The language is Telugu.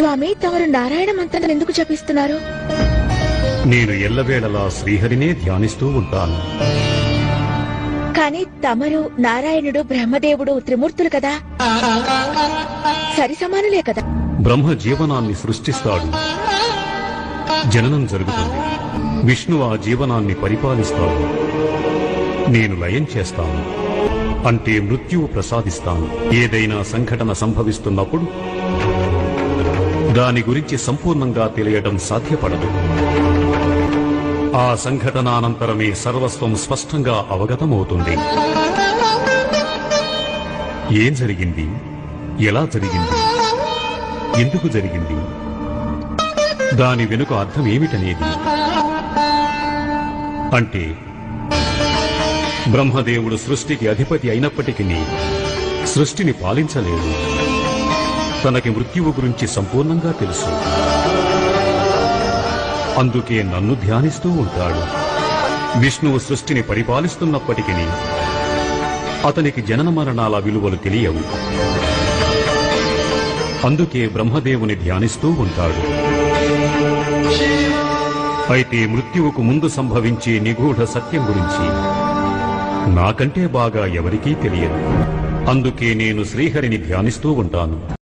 స్వామి తమరు నారాయణ మంత్రం ఎందుకు జపిస్తున్నారు? నేను ఎల్లవేళలా శ్రీహరినే ధ్యానిస్తూ ఉంటాను. కానీ తమరు నారాయణుడు బ్రహ్మదేవుడు త్రిమూర్తులు కదా? సరి సమానులే కదా? బ్రహ్మ జీవనాన్ని సృష్టిస్తాడు. జననం జరుగుతుంది. విష్ణు ఆ జీవనాన్ని పరిపాలిస్తాడు. నేను లయం చేస్తాను. అంటే మృత్యువు ప్రసాదిస్తాను. ఏదైనా సంఘటన సంభవిస్తున్నప్పుడు దాని గురించి సంపూర్ణంగా తెలియడం సాధ్యపడదు. ఆ సంఘటనానంతరమే సర్వస్వం స్పష్టంగా అవగతమవుతుంది. ఏం జరిగింది? ఎలా జరిగింది? ఎందుకు జరిగింది? దాని వెనుక అర్థం ఏమిటనేది? అంటే బ్రహ్మదేవుడు సృష్టికి అధిపతి అయినప్పటికీ సృష్టిని పాలించలేడు. తనకి మృత్యువు గురించి సంపూర్ణంగా తెలుసు. అందుకే నన్ను ధ్యానిస్తూ ఉంటాడు. విష్ణువు సృష్టిని పరిపాలిస్తున్నప్పటికీ అతనికి జనన మరణాల విలువలు తెలియవు. అందుకే బ్రహ్మదేవుని ధ్యానిస్తూ ఉంటాడు. అయితే మృత్యువుకు ముందు సంభవించే నిగూఢ సత్యం గురించి నాకంటే బాగా ఎవరికీ తెలియదు. అందుకే నేను శ్రీహరిని ధ్యానిస్తూ ఉంటాను.